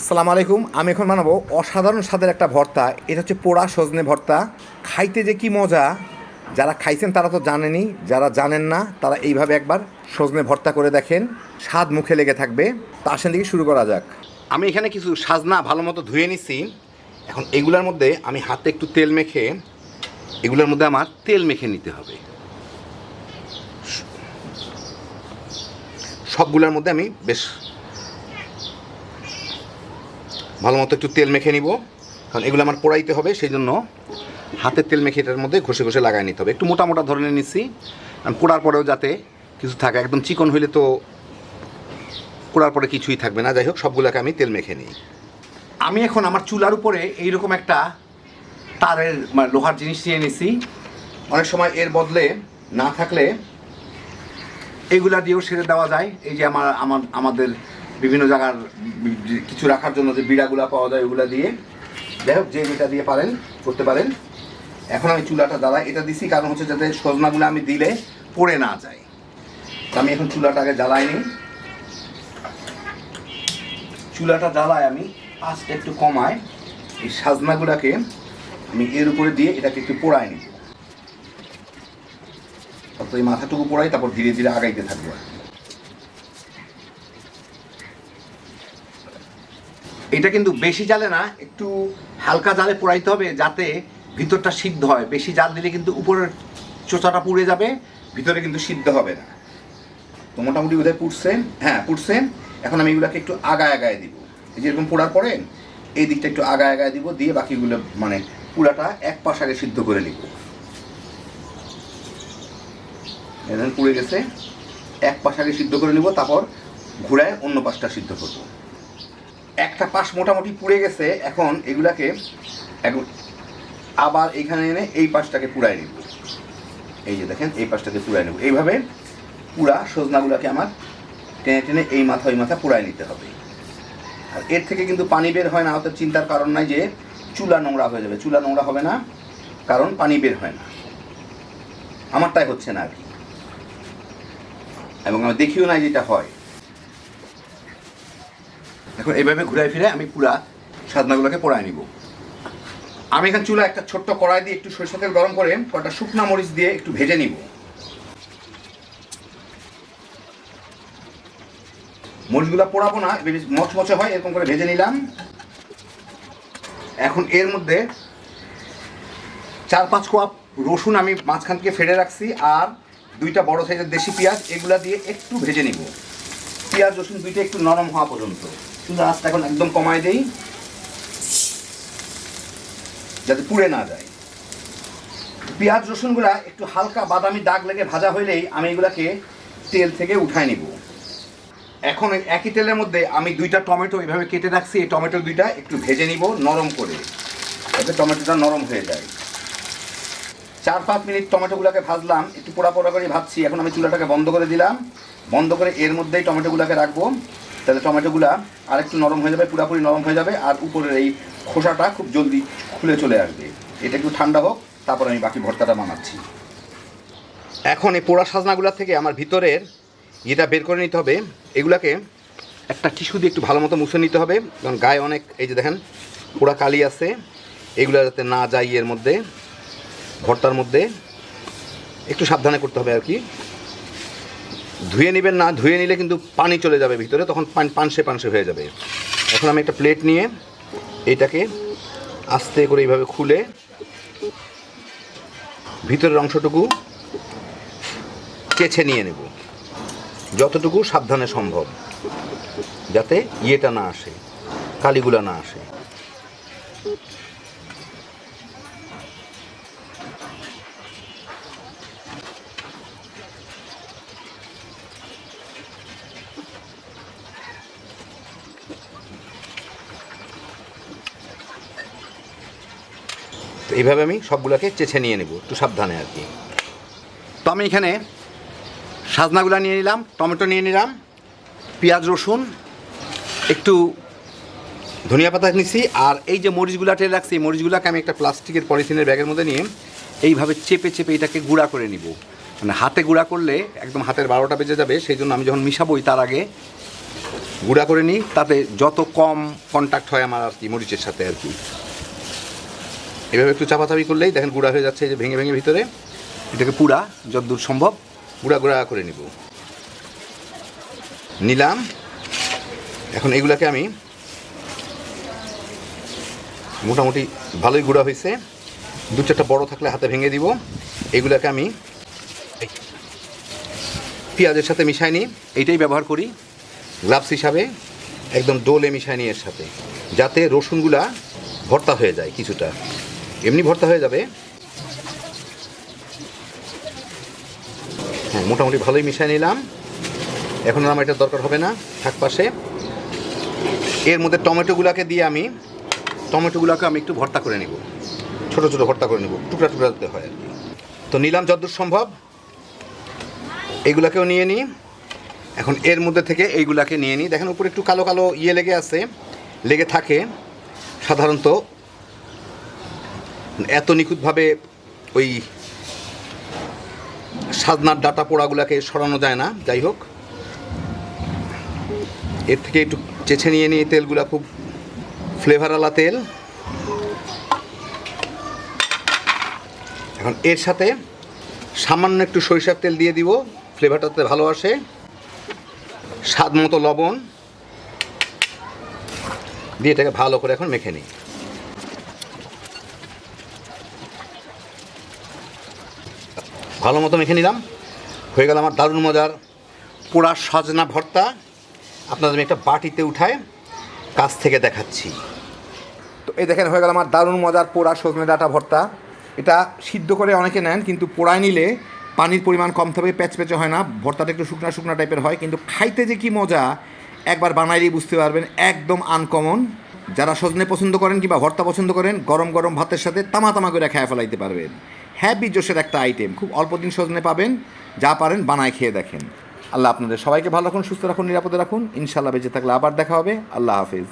আসসালামু আলাইকুম, আমি এখন বানাবো অসাধারণ স্বাদের একটা ভর্তা। এটা হচ্ছে পোড়া সজনে ভর্তা। খাইতে যে কি মজা, যারা খাইছেন তারা তো জানেনই, যারা জানেন না তারা এইভাবে একবার সজনে ভর্তা করে দেখেন, স্বাদ মুখে লেগে থাকবে। তা আসেন দিকে শুরু করা যাক। আমি এখানে কিছু সাজনা ভালো মতো ধুয়ে নিছি। এখন এগুলোর মধ্যে আমি হাতে একটু তেল মেখে, এগুলোর মধ্যে আমার তেল মেখে নিতে হবে। সবগুলোর মধ্যে আমি বেশ ভালো মতো একটু তেল মেখে নিব। কারণ এগুলো আমার পোড়াইতে হবে সেই জন্য হাতের তেল মেখে এটার মধ্যে ঘষে ঘষে লাগাই নিতে হবে। একটু মোটা মোটা ধরনের নিচ্ছি পোড়ার পরেও যাতে কিছু থাকে, একদম চিকন হইলে তো পোড়ার পরে কিছুই থাকবে না। যাই হোক, সবগুলোকে আমি তেল মেখে নিই। আমি এখন আমার চুলার উপরে এইরকম একটা তারের লোহার জিনিস নিয়ে নিছি। অনেক সময় এর বদলে না থাকলে এইগুলা দিয়েও সেরে দেওয়া যায়। এই যে আমার আমার, আমাদের বিভিন্ন জায়গার কিছু রাখার জন্য যে বিড়াগুলা পাওয়া যায়, ওগুলা দিয়ে যাই হোক, যে যেটা দিয়ে পারেন, করতে পারেন। এখন আমি চুলাটা জ্বালাই, এটা দিছি কারণ হচ্ছে যাতে সজনাগুলো আমি দিলে পড়ে না যায়। আমি এখন চুলাটা আগে জ্বালাই নিই চুলাটা জ্বালায় আমি আস্তে একটু কমায়, এই সাজনাগুলাকে আমি এর উপরে দিয়ে এটাকে একটু পোড়ায় তারপর এই মাথাটুকু পোড়াই, তারপর ধীরে ধীরে আগাইতে থাকব আর কি। এটা কিন্তু বেশি জালে না, একটু হালকা জালে পোড়াইতে হবে যাতে ভিতরটা সিদ্ধ হয়। বেশি জাল দিলে কিন্তু উপরের চোচাটা পুড়ে যাবে, ভিতরে কিন্তু সিদ্ধ হবে না। তো মোটামুটি বোধহয় পুড়ছে। হ্যাঁ পুড়ছে। এখন আমি এগুলোকে একটু আগায় আগায় দিব। এই যেরকম পোড়ার পরে এই দিকটা একটু আগায় আগায় দিব, দিয়ে বাকিগুলো মানে পুরাটা এক পাশ আগে সিদ্ধ করে নিব। পুড়ে গেছে। এক পাশ আগে সিদ্ধ করে নিব, তারপর ঘুরায় অন্য পাশটা সিদ্ধ করব। একটা পাশ মোটামুটি পুড়ে গেছে, এখন এগুলাকে এখন আবার এখানে এনে এই পাশটাকে পুড়ায় নিব। এই যে দেখেন, এই পাশটাকে পুড়ায় নেব। এইভাবে পুরা সজনাগুলোকে আমার টেনে টেনে এই মাথা, ওই মাথা পুড়ায় নিতে হবে। আর এর থেকে কিন্তু পানি বের হয় না, অত চিন্তার কারণ নাই যে চুলা নোংরা হয়ে যাবে। চুলা নোংরা হবে না, কারণ পানি বের হয় না। আমারটাই হচ্ছে না আর কি। এবং আমি দেখিও নাই যেটা হয়। এখন এইভাবে ঘুরাই ফিরে আমি পুরা সাদনাগুলোকে পোড়ায় নিব। আমি এখানে চুলা একটা ছোট্ট কড়াই দিয়ে একটু সরিষা তেল গরম করে কটা শুকনা মরিচ দিয়ে একটু ভেজে নিব। মরিচগুলো পোড়াবো না মচমচে হয়, এরকম করে ভেজে নিলাম। এখন এর মধ্যে চার পাঁচ কোয়া রসুন আমি মাঝখান থেকে ফেলে রাখছি আর দুইটা বড় সাইজের দেশি পেঁয়াজ, এগুলা দিয়ে একটু ভেজে নিব। পেঁয়াজ, রসুন দুইটা একটু নরম হওয়া পর্যন্ত। আঁচটা এখন একদম কমায় দেই, যাতে পুড়ে না যায়। পেঁয়াজ, রসুনগুলা একটু হালকা বাদামি দাগ লেগে ভাজা হইলেই আমি এগুলাকে তেল থেকে উঠায় নিব। এখন একই তেলের মধ্যে আমি দুইটা টমেটো এভাবে কেটে রাখছি, এই টমেটো দুইটা একটু ভেজে নিব নরম করে, যাতে টমেটোটা নরম হয়ে যায়। চার পাঁচ মিনিট টমেটোগুলোকে ভাজলাম, একটু পোড়া পোড়া করে ভাজছি। এখন আমি চুলাটাকে বন্ধ করে দিলাম। বন্ধ করে এর মধ্যেই টমেটোগুলোকে রাখব। তাহলে টমেটোগুলা আর একটু নরম হয়ে যাবে, পুরাপুরি নরম হয়ে যাবে, আর উপরের এই খোসাটা খুব জলদি খুলে চলে আসবে। এটা একটু ঠান্ডা হোক, তারপর আমি বাকি ভর্তাটা বানাচ্ছি। এখন এই পোড়া সাজনাগুলো থেকে আমার ভিতরের ইয়েটা বের করে নিতে হবে। এগুলাকে একটা টিস্যু দিয়ে একটু ভালো মতো মুছে নিতে হবে। কারণ গায়ে অনেক, এই যে দেখেন, পোড়া কালি আছে। এগুলো যাতে না যায় এর মধ্যে, ভর্তার মধ্যে। একটু সাবধানে করতে হবে আর কি। ধুয়ে নেবেন না, ধুয়ে নিলে কিন্তু পানি চলে যাবে ভিতরে, তখন পান, পানসে পানসে হয়ে যাবে। এখন আমি একটা প্লেট নিয়ে এটাকে আস্তে করে এইভাবে খুলে ভিতরের অংশটুকু কেছে নিয়ে নেব, যতটুকু সাবধানে সম্ভব, যাতে ইয়েটা না আসে, কালিগুলা না আসে। তো এইভাবে আমি সবগুলোকে চেছে নিয়ে নেব, একটু সাবধানে আর কি। তো আমি এখানে সাজনাগুলা নিয়ে নিলাম, টমেটো নিয়ে নিলাম, পেঁয়াজ, রসুন, একটু ধনিয়া পাতা নিছি, আর এই যে মরিচগুলা টেলে রাখছি, এই মরিচগুলাকে আমি একটা প্লাস্টিকের পলিথিনের ব্যাগের মধ্যে নিয়ে এইভাবে চেপে চেপে এটাকে গুঁড়া করে নিব। মানে হাতে গুঁড়া করলে একদম হাতের বারোটা বেজে যাবে সেই জন্য আমি যখন মিশাবই তার আগে গুঁড়া করে নিই, তাতে যত কম কন্ট্যাক্ট হয় আমার আর কি মরিচের সাথে আর কি। এভাবে একটু চাপাচাপি করলেই দেখেন গুঁড়া হয়ে যাচ্ছে এই যে ভেঙে ভেঙে ভিতরে। এটাকে পুরা যতদূর সম্ভব। গুঁড়া গুঁড়া করে নিব। নিলাম। এখন এগুলাকে আমি মোটামুটি ভালোই গুঁড়া হয়েছে। দু চারটা বড় থাকলে হাতে ভেঙে দিব। এগুলাকে আমি পেঁয়াজের সাথে মিশাই নিই। এইটাই ব্যবহার করি। গ্লাভস হিসাবে একদম ডোলে মিশাই নিই এর সাথে যাতে রসুনগুলা ভর্তা হয়ে যায় কিছুটা। এমনি ভর্তা হয়ে যাবে। হ্যাঁ মোটামুটি ভালোই মিশাই নিলাম। এখন আর আমার এটা দরকার হবে না, থাক পাশে। এর মধ্যে টমেটোগুলোকে দিয়ে আমি, টমেটোগুলোকে আমি একটু ভর্তা করে নিব। ছোট ছোট ভর্তা করে নিব, টুকরা টুকরা দিতে হয় আর কি। তো নিলাম যতদূর সম্ভব। এইগুলাকেও নিয়ে নিই। এখন এর মধ্যে থেকে এইগুলাকে নিয়ে নিই। দেখেন উপরে একটু কালো কালো ইয়ে লেগে আছে, লেগে থাকে। সাধারণত এত নিখুঁতভাবে ওই সাজনার ডাটা পোড়াগুলোকে সরানো যায় না, যাই হোক। এর থেকে একটু চেছে নিয়ে নিয়ে তেলগুলা খুব ফ্লেভারওয়ালা তেল। এখন এর সাথে সামান্য একটু সরিষার তেল দিয়ে দিব ফ্লেভারটাতে ভালো আসে। স্বাদ মতো লবণ। দিয়ে এটাকে ভালো করে এখন মেখে নিই। ভালো মতো মেখে নিলাম। হয়ে গেল আমার দারুণ মজার পোড়া সজনা ভর্তা। আপনাদের আমি একটা বাটিতে উঠায় কাছ থেকে দেখাচ্ছি। তো এই দেখেন, হয়ে গেল আমার দারুণ মজার পোড়া সজনে ডাটা ভর্তা। এটা সিদ্ধ করে অনেকে নেন, কিন্তু পোড়ায় নিলে পানির পরিমাণ কম থাকবে, প্যাচপ্যাচে হয় না। ভর্তাটা একটু শুকনা শুকনা টাইপের হয়, কিন্তু খাইতে যে কি মজা, একবার বানাইলেই বুঝতে পারবেন, একদম আনকমন। যারা সজনে পছন্দ করেন কিংবা ভর্তা পছন্দ করেন, গরম গরম ভাতের সাথে তামা তামা করে খেয়ে ফেলাইতে পারবেন। হ্যাপি জোশের একটা আইটেম খুব অল্প দিন সজনে পাবেন, যা পারেন বানায় খেয়ে দেখেন। আল্লাহ আপনাদের সবাইকে ভালো রাখুন, সুস্থ রাখুন, নিরাপদে রাখুন। ইনশাল্লাহ বেঁচে থাকলে আবার দেখা হবে। আল্লাহ হাফিজ।